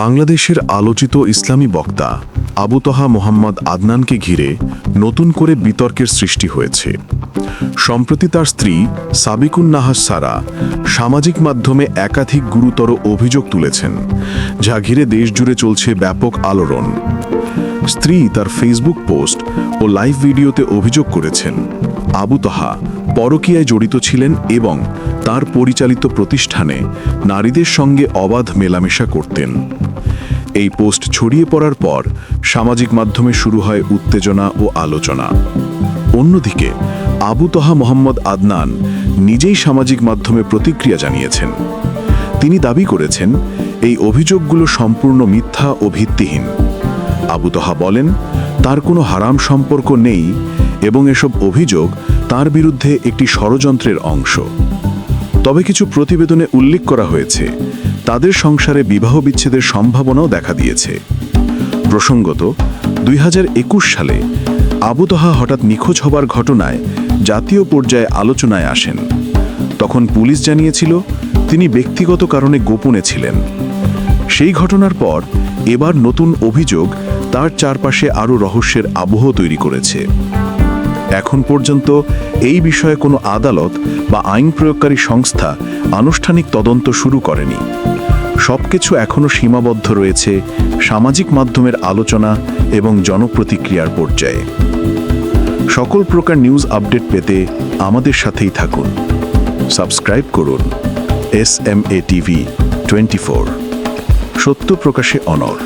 বাংলাদেশের আলোচিত ইসলামী বক্তা আবু তহা মোহাম্মদ আদনানকে ঘিরে নতুন করে বিতর্কের সৃষ্টি হয়েছে। সম্প্রতি তার স্ত্রী সাবিকুন নাহাস সারা সামাজিক মাধ্যমে একাধিক গুরুতর অভিযোগ তুলেছেন, যা ঘিরে দেশজুড়ে চলছে ব্যাপক আলোড়ন। স্ত্রী তার ফেসবুক পোস্ট ও লাইভ ভিডিওতে অভিযোগ করেছেন, আবু তহা পরকীয়ায় জড়িত ছিলেন এবং তার পরিচালিত প্রতিষ্ঠানে নারীদের সঙ্গে অবাধ মেলামেশা করতেন। এই পোস্ট ছড়িয়ে পড়ার পর সামাজিক মাধ্যমে শুরু হয় উত্তেজনা ও আলোচনা। অন্যদিকে, আবু তহা মোহাম্মদ আদনান নিজেই সামাজিক মাধ্যমে প্রতিক্রিয়া জানিয়েছেন। তিনি দাবি করেছেন, এই অভিযোগগুলো সম্পূর্ণ মিথ্যা ও ভিত্তিহীন। আবু তহা বলেন, তার কোনো হারাম সম্পর্ক নেই এবং এসব অভিযোগ তার বিরুদ্ধে একটি ষড়যন্ত্রের অংশ। তবে কিছু প্রতিবেদনে উল্লেখ করা হয়েছে তাদের সংসারে বিবাহ বিচ্ছেদের সম্ভাবনাও দেখা দিয়েছে। প্রসঙ্গত, দুই হাজার একুশ সালে আবু তহা হঠাৎ নিখোঁজ হবার ঘটনায় জাতীয় পর্যায়ে আলোচনায় আসেন। তখন পুলিশ জানিয়েছিল, তিনি ব্যক্তিগত কারণে গোপনে ছিলেন। সেই ঘটনার পর এবার নতুন অভিযোগ তার চারপাশে আরও রহস্যের আবহ তৈরি করেছে। এখন পর্যন্ত এই বিষয়ে কোনো আদালত বা আইন প্রয়োগকারী সংস্থা আনুষ্ঠানিক তদন্ত শুরু করেনি। সবকিছু এখনও সীমাবদ্ধ রয়েছে সামাজিক মাধ্যমের আলোচনা এবং জনপ্রতিক্রিয়ার পর্যায়ে। সকল প্রকার নিউজ আপডেট পেতে আমাদের সাথেই থাকুন। সাবস্ক্রাইব করুন S M A TV twenty four. সত্য প্রকাশে অনর